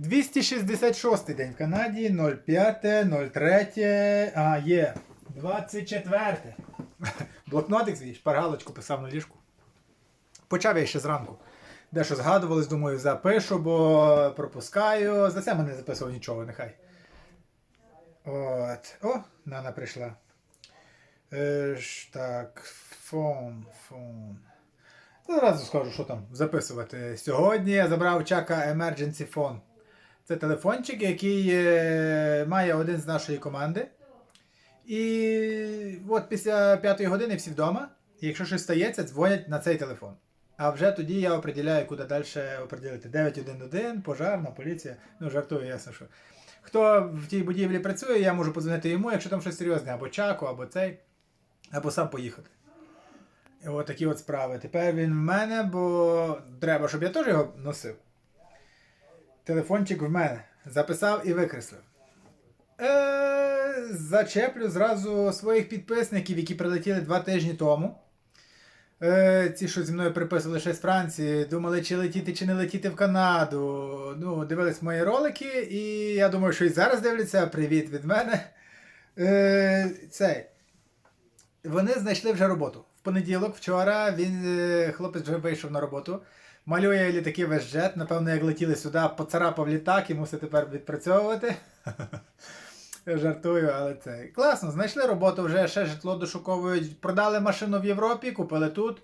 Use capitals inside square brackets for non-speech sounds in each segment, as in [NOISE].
266 день в Канаді, 05, 03, а є 24. Блокнотик свій, шпаргалочку писав на ліжку. Почав я ще зранку. Дещо згадувались, думаю, запишу, бо пропускаю. За це мене записував нічого, нехай. От. О, Нана прийшла. Е, так, фон, фон. Зразу скажу, що там записувати. Сьогодні я забрав чака Emergency Phone. Це телефончик, який е, має один з нашої команди. І от після п'ятої години всі вдома. І якщо щось стається, дзвонять на цей телефон. А вже тоді я определяю, куди далі определити. 911, пожарна, поліція. Ну, жартую, ясно, що. Хто в тій будівлі працює, я можу подзвонити йому, якщо там щось серйозне, або чаку, або цей, або сам поїхати. І от такі от справи. Тепер він в мене, бо треба, щоб я теж його носив. Телефончик в мене. Записав і викреслив. Е, зачеплю зразу своїх підписників, які прилетіли два тижні тому. Е, ці, що зі мною приписували ще з Франції, думали, чи летіти, чи не летіти в Канаду. Ну, дивились мої ролики, і я думаю, що і зараз дивляться. Привіт від мене. Е, цей. Вони знайшли вже роботу. В понеділок, вчора, він, е, хлопець вже вийшов на роботу. Малює літаки весь джет. Напевно, як летіли сюди, поцарапав літак і мусить тепер відпрацьовувати. [LAUGHS] Жартую, але це. Класно, знайшли роботу, вже ще житло дошуковують. Продали машину в Європі, купили тут.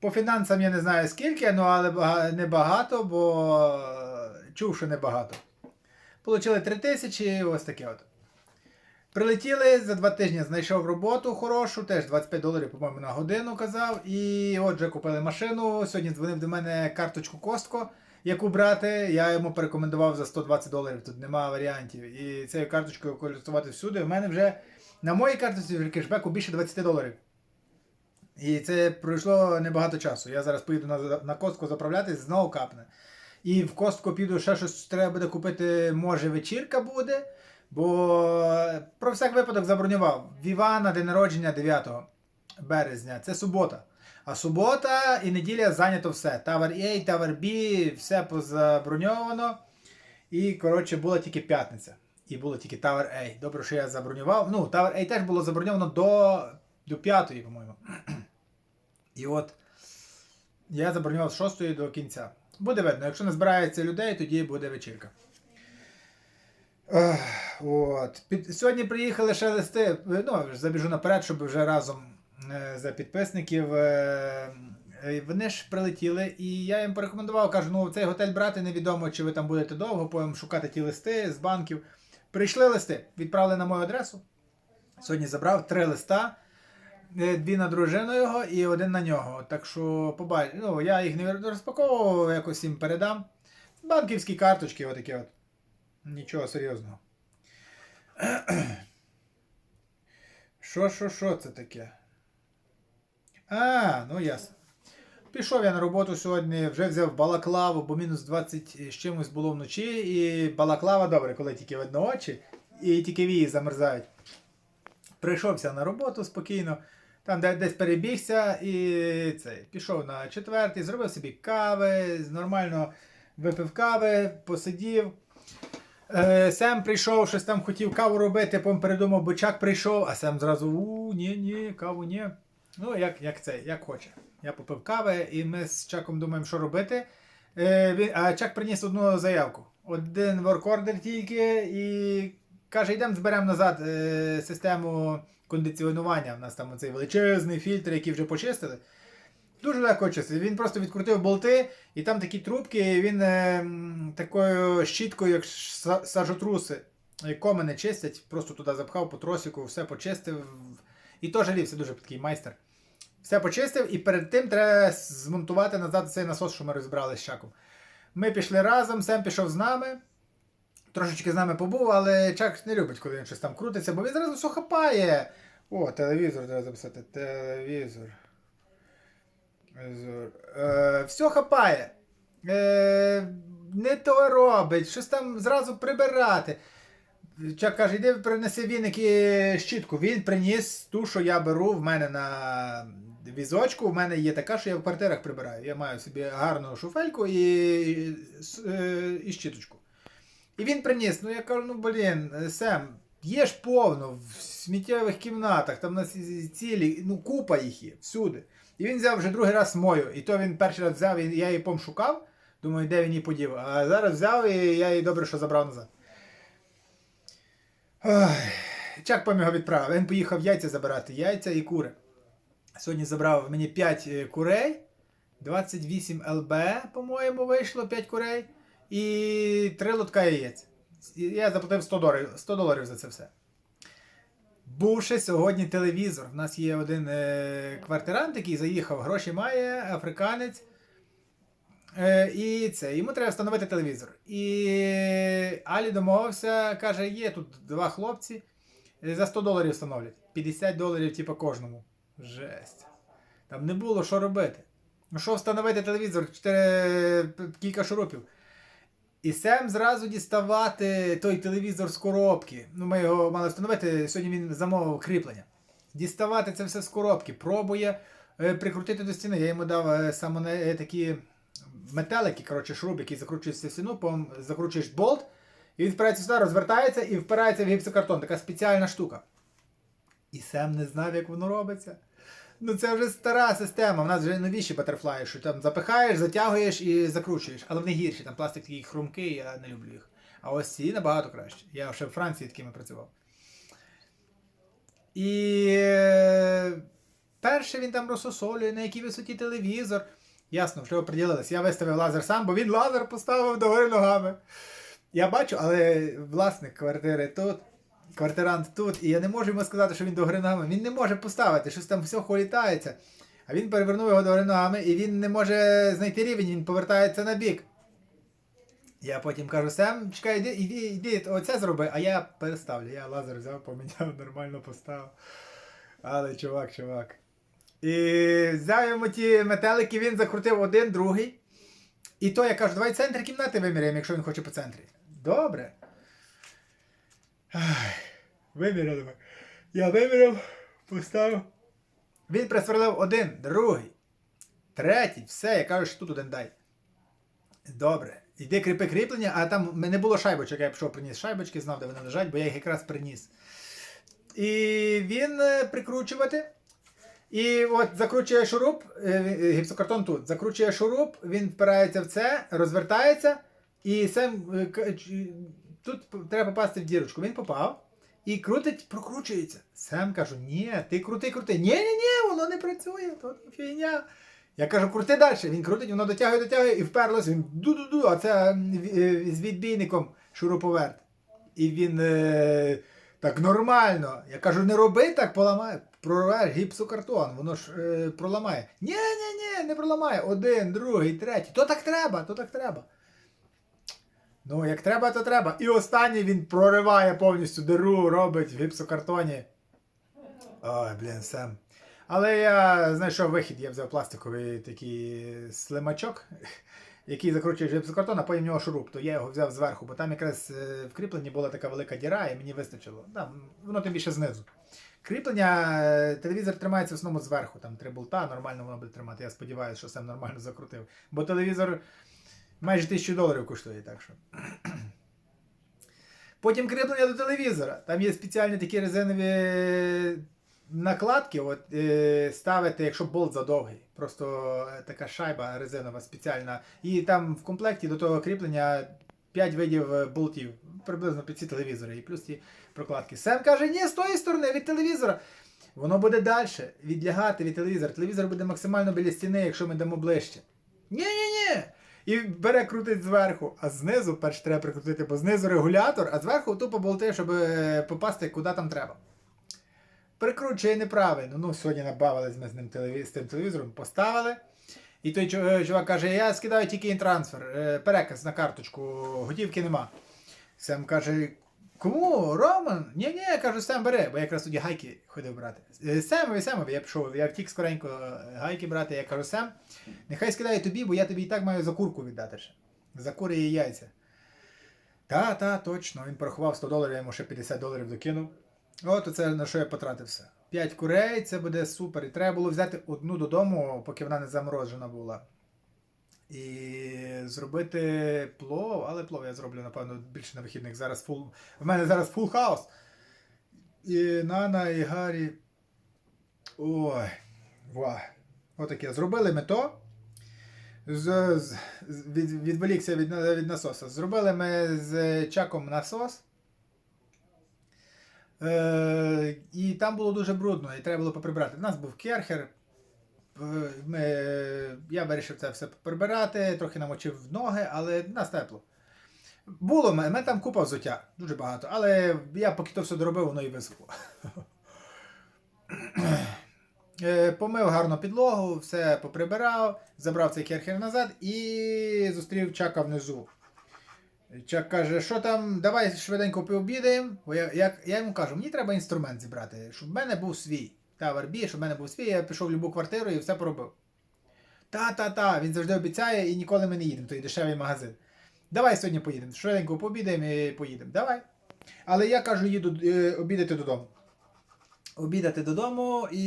По фінансам я не знаю скільки, ну але небагато, бо е, чув, що небагато. Получили 3 тисячі, ось таке от. Прилетіли за два тижні, знайшов роботу хорошу, теж 25 доларів, по-моєму, на годину казав. І отже, купили машину. Сьогодні дзвонив до мене карточку Костко, яку брати. Я йому порекомендував за 120 доларів, тут немає варіантів. І цією карточкою користуватися всюди. У мене вже на моїй карточці в кешбеку більше 20 доларів. І це пройшло небагато часу. Я зараз поїду на, на Костко заправлятись, знову капне. І в Костко піду ще щось треба буде купити, може вечірка буде. Бо про всяк випадок забронював. В Івана день народження 9 березня. Це субота. А субота і неділя зайнято все. Тавер A, Тавер B, все позаброньовано. І, коротше, була тільки п'ятниця. І було тільки Тавер A. Добре, що я забронював. Ну, Тавер A теж було заброньовано до, до 5, по-моєму. І от я забронював з 6 до кінця. Буде видно, якщо не збирається людей, тоді буде вечірка. От. Під... Сьогодні приїхали ще листи. Ну, забіжу наперед, щоб вже разом е, за підписників. Е, е, вони ж прилетіли, і я їм порекомендував, кажу, ну цей готель брати невідомо, чи ви там будете довго, потім шукати ті листи з банків. Прийшли листи, відправили на мою адресу. Сьогодні забрав три листа. Дві на дружину його і один на нього. Так що побач... ну, я їх не розпаковував, якось їм передам. Банківські карточки, отакі от. Нічого серйозного. Що, [CLEARS THROAT] що, що це таке? А, ну ясно. Пішов я на роботу сьогодні, вже взяв балаклаву, бо мінус 20 з чимось було вночі, і балаклава добре, коли тільки видно очі, і тільки вії замерзають. Прийшовся на роботу спокійно, там де- десь перебігся і цей, пішов на четвертий, зробив собі кави, нормально випив кави, посидів. Е, Сем прийшов, щось там хотів каву робити, потім передумав, бочак прийшов, а Сем зразу у ні, ні, каву ні. Ну, як, як це, як хоче. Я попив кави, і ми з Чаком думаємо, що робити. Е, він, а Чак приніс одну заявку. Один воркордер тільки і каже, йдемо зберемо назад е, систему кондиціонування. У нас там цей величезний фільтр, який вже почистили. Дуже легко чистити. Він просто відкрутив болти, і там такі трубки, і він е, такою щіткою, як сажотруси, е, комини чистять, просто туди запхав по тросику, все почистив. І теж лівся дуже такий майстер. Все почистив, і перед тим треба змонтувати назад цей насос, що ми розібрали з чаком. Ми пішли разом, Сем пішов з нами. Трошечки з нами побув, але Чак не любить, коли він щось там крутиться, бо він зразу все хапає. О, телевізор треба записати. Телевізор. Е, все хапає. Е, не то робить, щось там зразу прибирати. Чак каже, йди принеси віник і щітку. Він приніс ту, що я беру в мене на візочку. В мене є така, що я в квартирах прибираю. Я маю собі гарну шуфельку і, і, е, і щіточку. І він приніс. Ну я кажу, ну блін, Сем, є ж повно в сміттєвих кімнатах, там у нас цілі, ну купа їх є, всюди. І він взяв вже другий раз мою. І то він перший раз взяв, і я її пом шукав. Думаю, де він її подів. А зараз взяв і я її добре, що забрав назад. Ой. Чак пом його відправив. Він поїхав яйця забирати, яйця і кури. Сьогодні забрав мені 5 курей, 28 ЛБ, по-моєму, вийшло 5 курей і 3 лотка яєць. Я заплатив 100 доларів, 100 доларів за це все. Був ще сьогодні телевізор. У нас є один е, квартирант, який заїхав, гроші має, африканець. Е, і це, йому треба встановити телевізор. І Алі домовився, каже, є тут два хлопці, е, за 100 доларів встановлять. 50 доларів, типу, кожному. Жесть. Там не було що робити. Ну що встановити телевізор, 4, кілька шурупів. І Сем зразу діставати той телевізор з коробки. Ну, ми його мали встановити. Сьогодні він замовив кріплення. Діставати це все з коробки. Пробує е, прикрутити до стіни. Я йому дав е, саме е, такі метелики, коротше, шруб, який закручується в стіну, потім закручуєш болт, і він впирається сюди, розвертається і впирається в гіпсокартон. Така спеціальна штука. І Сем не знав, як воно робиться. Ну це вже стара система. У нас вже новіші батерфлаї, що там запихаєш, затягуєш і закручуєш. Але вони гірші, там пластик такий хрумкий, я не люблю їх. А ось ці набагато краще. Я ще в Франції такими працював. І е, перше він там розсосолює, на якій висоті телевізор. Ясно, вже оприділились. Я виставив лазер сам, бо він лазер поставив догори ногами. Я бачу, але власник квартири тут, квартирант тут, і я не можу йому сказати, що він догори ногами. Він не може поставити, щось там все холітається. А він перевернув його догори ногами, і він не може знайти рівень, він повертається на бік. Я потім кажу, Сем, чекай, іди, іди, іди, оце зроби, а я переставлю. Я лазер взяв, поміняв, [LAUGHS] нормально поставив. Але чувак, чувак. І взяв йому ті метелики, він закрутив один, другий. І то я кажу, давай центр кімнати виміряємо, якщо він хоче по центрі. Добре. Виміряли ми. Я виміряв, поставив. Він присверлив один, другий, третій, все, я кажу, що тут один дай. Добре. Іди кріпи кріплення, а там не було шайбочок, я пішов приніс шайбочки, знав, де вони лежать, бо я їх якраз приніс. І він е, прикручувати. І от закручує шуруп, е, е, гіпсокартон тут, закручує шуруп, він впирається в це, розвертається, і сам тут треба попасти в дірочку. Він попав і крутить, прокручується. Сам кажу, ні, ти крути, крути. Ні, ні, ні, воно не працює, то фігня. Я кажу, крути далі. Він крутить, воно дотягує, дотягує і вперлося. Він ду-ду-ду, а це е, з відбійником шуруповерт. І він е, так нормально. Я кажу, не роби так, поламає. Прорвеш гіпсокартон, воно ж е, проламає. Ні, ні, ні, не проламає. Один, другий, третій. То так треба, то так треба. Ну, як треба, то треба. І останній він прориває повністю диру, робить в гіпсокартоні. Ой, блін, Сем. Але я знайшов вихід, я взяв пластиковий такий слимачок, який закручує гіпсокартон, а потім в нього шуруп. То я його взяв зверху, бо там якраз е, в кріпленні була така велика діра, і мені вистачило. Там, воно тим більше знизу. Кріплення, е, телевізор тримається в основному зверху, там три болта, нормально воно буде тримати. Я сподіваюся, що Сем нормально закрутив. Бо телевізор майже тисячу доларів коштує, так що. Потім кріплення до телевізора. Там є спеціальні такі резинові накладки, от, е, ставити, якщо болт задовгий. Просто е, така шайба резинова спеціальна. І там в комплекті до того кріплення 5 видів е, болтів, приблизно під ці телевізори, і плюс ті прокладки. Сем каже, ні, з тої сторони, від телевізора. Воно буде далі, відлягати від телевізора. Телевізор буде максимально біля стіни, якщо ми дамо ближче. Ні-ні-ні. І бере крутить зверху, а знизу перш треба прикрутити, бо знизу регулятор, а зверху тупо болти, щоб е, попасти куди там треба. Прикручує неправильно. Ну, сьогодні набавились ми з ним телеві... з тим телевізором, поставили. І той е, чувак каже: я скидаю тільки інтрансфер, е, переказ на карточку, готівки нема. Сем каже: Кому? Роман? Ні, ні, я кажу, Сем бери, бо я якраз тоді гайки ходив брати. «Е, Семові, Семові, я пішов, я втік скоренько е, гайки брати, я кажу, Сем, нехай скидає тобі, бо я тобі і так маю за курку віддати ще. За кури і яйця. Та, та, точно. Він порахував 100 доларів, я йому ще 50 доларів докинув. От оце на що я потратив все. 5 курей, це буде супер. І треба було взяти одну додому, поки вона не заморожена була. І зробити плов, але плов я зроблю, напевно, більше на вихідних. Зараз фул. В мене зараз фул хаус. І Нана, і Гаррі. Ой. Ва. Отаке. Зробили ми то. З, з- від, відволікся від, від насоса. Зробили ми з чаком насос. Е, і там було дуже брудно, і треба було поприбрати. У нас був керхер. Ми, я вирішив це все прибирати, трохи намочив ноги, але нас тепло. Було в мене там купа взуття, дуже багато, але я поки то все доробив, воно і висохло. Е, Помив гарно підлогу, все поприбирав, забрав цей керхер назад і зустрів Чака внизу. Чак каже, що там, давай швиденько пообідаємо. Я, я, я йому кажу, мені треба інструмент зібрати, щоб в мене був свій. Та варбі, щоб в мене був свій, я пішов в будь-яку квартиру і все поробив. Та-та-та, він завжди обіцяє і ніколи ми не їдемо, той дешевий магазин. Давай сьогодні поїдемо. Швиденько пообідаємо і поїдемо. Давай. Але я кажу, їду е, обідати додому. Обідати додому, і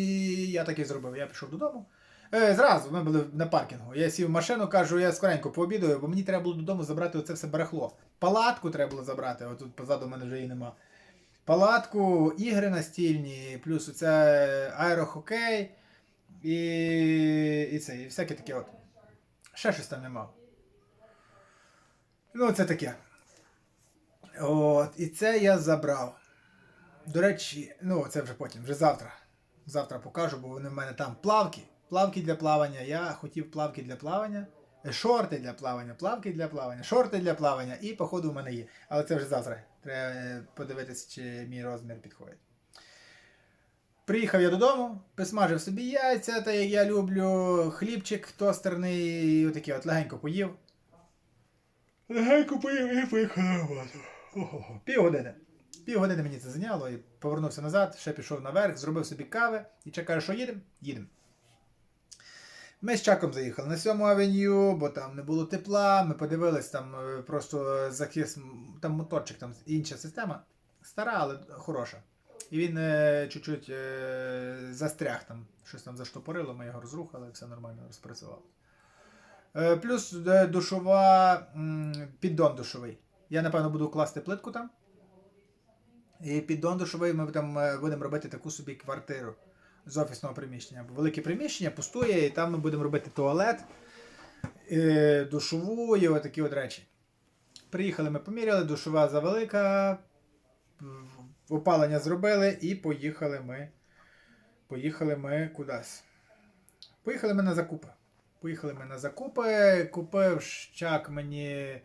я так і зробив. Я пішов додому. Е, зразу ми були на паркінгу. Я сів в машину, кажу, я скоренько пообідаю, бо мені треба було додому забрати оце все барахло. Палатку треба було забрати, отут позаду в мене вже її нема. Палатку, ігри настільні, плюс оце аерохокей і, і це, і всяке таке от. Ще щось там нема. Ну, це таке. От, і це я забрав. До речі, ну це вже потім, вже завтра. Завтра покажу, бо вони в мене там плавки. Плавки для плавання. Я хотів плавки для плавання. Шорти для плавання, плавки для плавання, шорти для плавання, і походу в мене є. Але це вже завтра. Треба е, подивитися, чи мій розмір підходить. Приїхав я додому, посмажив собі яйця, та як я люблю, хлібчик тостерний, і отаке от легенько поїв. Легенько поїв і поїхав на роботу. Півгодини. Півгодини мені це зайняло і повернувся назад, ще пішов наверх, зробив собі кави і ще каже, що їдемо? Їдемо. Ми з Чаком заїхали на 7 авеню, бо там не було тепла. Ми подивились, там е, просто захист, там моторчик, там інша система. Стара, але хороша. І він е, чуть-чуть е, застряг там, щось там заштопорило, ми його розрухали, все нормально розпрацювало. Е, плюс е, душова, м, піддон душовий. Я, напевно, буду класти плитку там. І піддон душовий ми там е, будемо робити таку собі квартиру з офісного приміщення. Бо велике приміщення пустує, і там ми будемо робити туалет, е, душову і отакі от речі. Приїхали, ми поміряли, душова завелика, опалення зробили і поїхали ми. Поїхали ми кудись. Поїхали ми на закупи. Поїхали ми на закупи, купив щак мені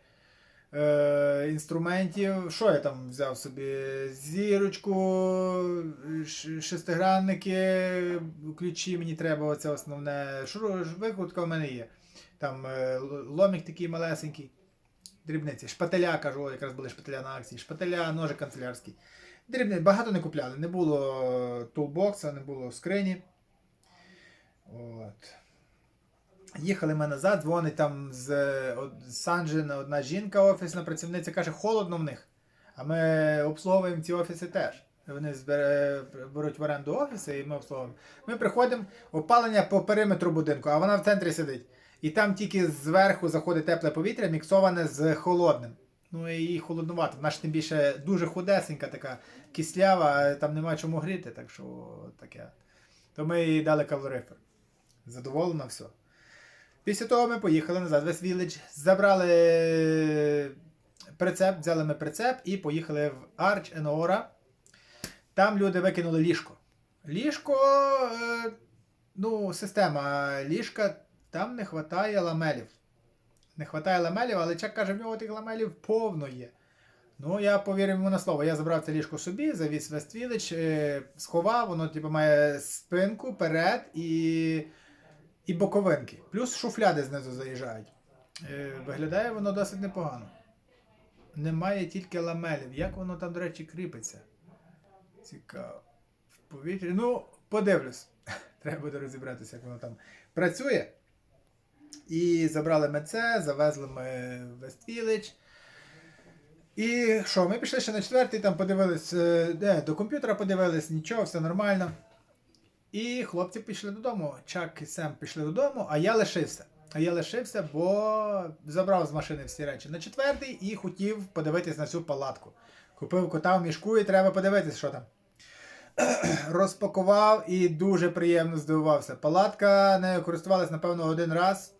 е, інструментів. Що я там взяв собі? Зірочку, шестигранники, ключі мені треба, оце основне. Викрутка в мене є. Там е, ломік такий малесенький. Дрібниці. Шпателя, кажу, якраз були шпателя на акції. Шпателя, ножик канцелярський. Дрібниці, багато не купляли. Не було тулбокса, не було скрині. От. Їхали ми назад, дзвонить там з, от, з Санджина одна жінка, офісна працівниця, каже, холодно в них. А ми обслуговуємо ці офіси теж. Вони збере, беруть в оренду офіси і ми обслуговуємо. Ми приходимо, опалення по периметру будинку, а вона в центрі сидить. І там тільки зверху заходить тепле повітря, міксоване з холодним. Ну і їй. Вона ж тим більше дуже худесенька, така кислява, там нема чому гріти, так що таке. То ми їй дали калорифер. Задоволена все. Після того ми поїхали назад в West забрали прицеп, взяли ми прицеп і поїхали в Arch Enora. Там люди викинули ліжко. Ліжко, е, ну, система ліжка, там не вистачає ламелів. Не вистачає ламелів, але Чак каже, в нього тих ламелів повно є. Ну, я повірив йому на слово. Я забрав це ліжко собі, завіз в West е, сховав, воно типу, має спинку, перед і і боковинки. Плюс шуфляди знизу заїжджають. Е, виглядає воно досить непогано. Немає тільки ламелів. Як воно там, до речі, кріпиться? Цікаво. В повітрі. Ну, подивлюсь. [LAUGHS] Треба буде розібратися, як воно там працює. І забрали ми це, завезли ми West Village. І що, ми пішли ще на четвертий, там подивились, е, де, до комп'ютера подивились, нічого, все нормально. І хлопці пішли додому. Чак і Сем пішли додому, а я лишився. А я лишився, бо забрав з машини всі речі на четвертий і хотів подивитись на цю палатку. Купив кота в мішку і треба подивитись, що там. [CLEARS THROAT] Розпакував і дуже приємно здивувався. Палатка нею користувалась, напевно, один раз,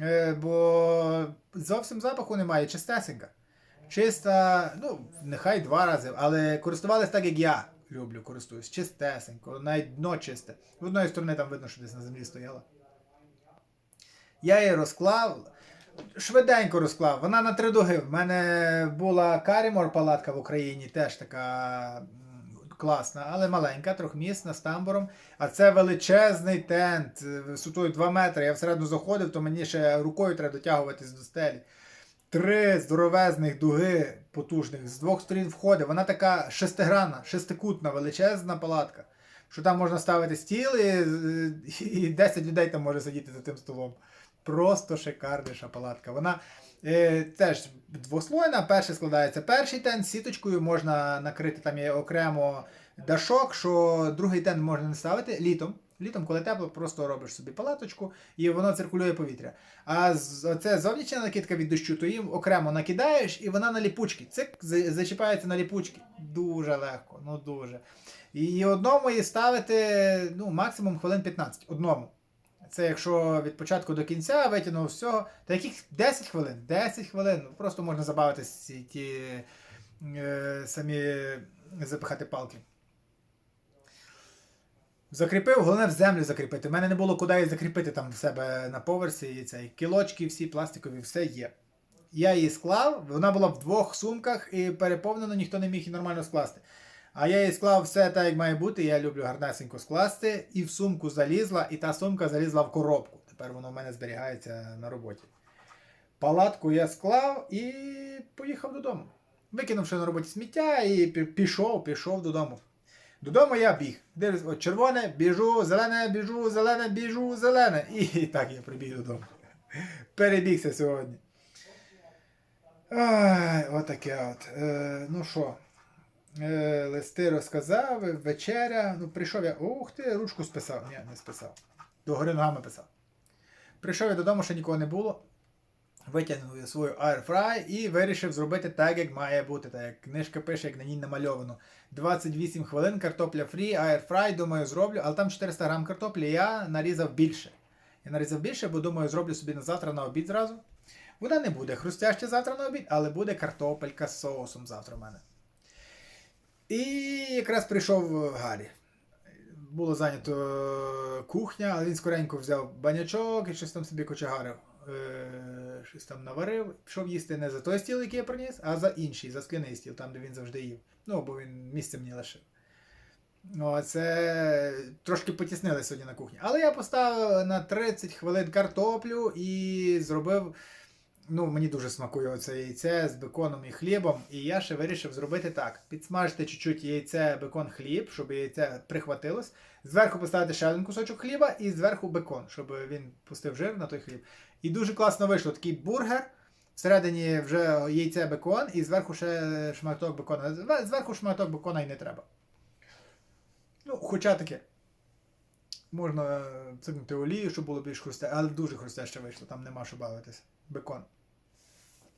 е, бо зовсім запаху немає, чистесенька. Чиста, ну, нехай два рази, але користувалась так, як я люблю, користуюсь. Чистесенько, навіть дно чисте. З одної сторони там видно, що десь на землі стояла. Я її розклав. Швиденько розклав. Вона на три дуги. В мене була Карімор палатка в Україні, теж така класна, але маленька, трьохмісна з тамбуром. А це величезний тент е, висотою 2 метри. Я всередину заходив, то мені ще рукою треба дотягуватись до стелі. Три здоровезних дуги потужних з двох сторін входить. Вона така шестигранна, шестикутна, величезна палатка. Що там можна ставити стіл і, і 10 людей там може сидіти за тим столом. Просто шикарніша палатка. Вона е, теж двослойна. Перший складається перший тент, з сіточкою можна накрити там є окремо дашок, що другий тент можна не ставити літом. Літом, коли тепло, просто робиш собі палаточку і воно циркулює повітря. А оце зовнішня накидка від дощу, то їм окремо накидаєш і вона на ліпучки. Цик зачіпається на ліпучки. Дуже легко, ну дуже. І одному її ставити ну, максимум хвилин 15. Одному. Це якщо від початку до кінця витягнув всього, то яких 10 хвилин. 10 хвилин. Ну, Просто можна забавитись ті е, самі запихати палки. Закріпив, головне в землю закріпити. У мене не було куди її закріпити там в себе на поверсі. І цей кілочки, всі пластикові, все є. Я її склав, вона була в двох сумках і переповнено, ніхто не міг її нормально скласти. А я її склав все так, як має бути. Я люблю гарнесенько скласти. І в сумку залізла, і та сумка залізла в коробку. Тепер воно в мене зберігається на роботі. Палатку я склав і поїхав додому. Викинувши на роботі сміття і пішов, пішов додому. Додому я біг. Дивлюсь, от червоне, біжу, зелене, біжу, зелене, біжу, зелене. І, так я прибіг додому. Перебігся сьогодні. Отаке от. Е, ну що, е, листи розказав, вечеря. Ну, прийшов я. Ух ти, ручку списав. Ні, не списав. Догори ногами писав. Прийшов я додому, ще нікого не було. Витягнув свою Airfry і вирішив зробити так, як має бути. Так як книжка пише, як на ній намальовано. 28 хвилин, картопля фрі, Airfry, думаю, зроблю, але там 400 грам картоплі, я нарізав більше. Я нарізав більше, бо думаю, зроблю собі на завтра на обід зразу. Вона не буде хрустяще завтра на обід, але буде картопелька з соусом завтра в мене. І якраз прийшов Гаррі. Було зайнято е, кухня, але він скоренько взяв банячок і щось там собі кочегарив. Е, щось там наварив. Пішов їсти не за той стіл, який я приніс, а за інший, за скляний стіл, там, де він завжди їв. Ну, бо він місце мені лишив. Ну, а це трошки потіснили сьогодні на кухні. Але я поставив на 30 хвилин картоплю і зробив. Ну, мені дуже смакує оце яйце з беконом і хлібом. І я ще вирішив зробити так: підсмажити чуть-чуть яйце, бекон, хліб, щоб яйце прихватилось. Зверху поставити ще один кусочок хліба і зверху бекон, щоб він пустив жир на той хліб. І дуже класно вийшло такий бургер. Всередині вже яйце бекон, і зверху ще шматок бекона. Зверху шматок бекона і не треба. Ну, хоча таке. Можна цикнути олію, щоб було більш хрусте, але дуже хрустяще вийшло, там нема що бавитися. Бекон.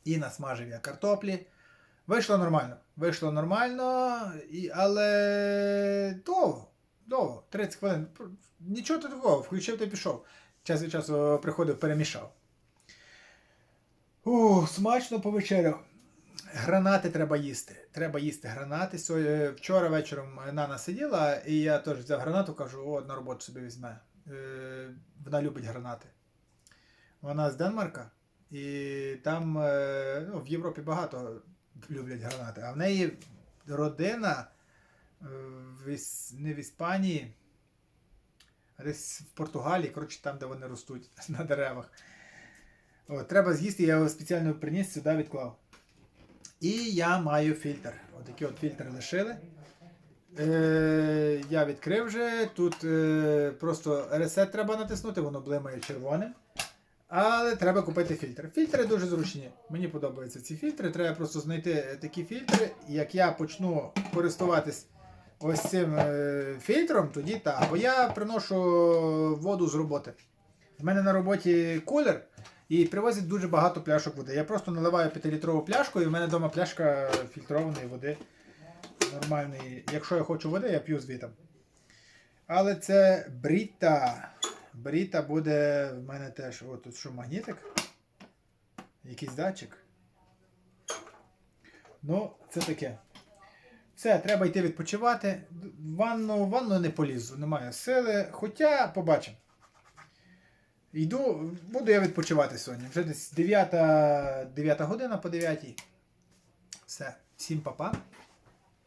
І насмажив я картоплі. Вийшло нормально. Вийшло нормально, і, але довго. Довго. 30 хвилин. Нічого такого, включив та пішов. Час від часу приходив, перемішав. Ух, смачно повечеряв. Гранати треба їсти. Треба їсти гранати. Вчора вечором Нана сиділа, і я теж взяв гранату, кажу, о, на роботу собі візьме. Е, вона любить гранати. Вона з Денмарка, і там е, ну, в Європі багато люблять гранати. А в неї родина е, не в Іспанії, а десь в Португалії, коротше, там, де вони ростуть [LAUGHS] на деревах. От, треба з'їсти, я його спеціально приніс сюди відклав. І я маю фільтр. Отакий от фільтр лишили. Е, я відкрив вже. Тут е, просто ресет треба натиснути, воно блимає червоним. Але треба купити фільтр. Фільтри дуже зручні. Мені подобаються ці фільтри. Треба просто знайти такі фільтри. Як я почну користуватись ось цим е, фільтром, тоді так. Бо я приношу воду з роботи. В мене на роботі кулер і привозять дуже багато пляшок води. Я просто наливаю 5-літрову пляшку, і в мене вдома пляшка фільтрованої води. Нормальної. Якщо я хочу води, я п'ю звітом. Але це Бріта. Бріта буде в мене теж. О, тут що, магнітик? Якийсь датчик. Ну, це таке. Все, треба йти відпочивати. Ванну, ванну не полізу, немає сили. Хоча побачимо. Йду, буду я відпочивати сьогодні. Вже десь 9, 9 година по 9. Все, всім па-па.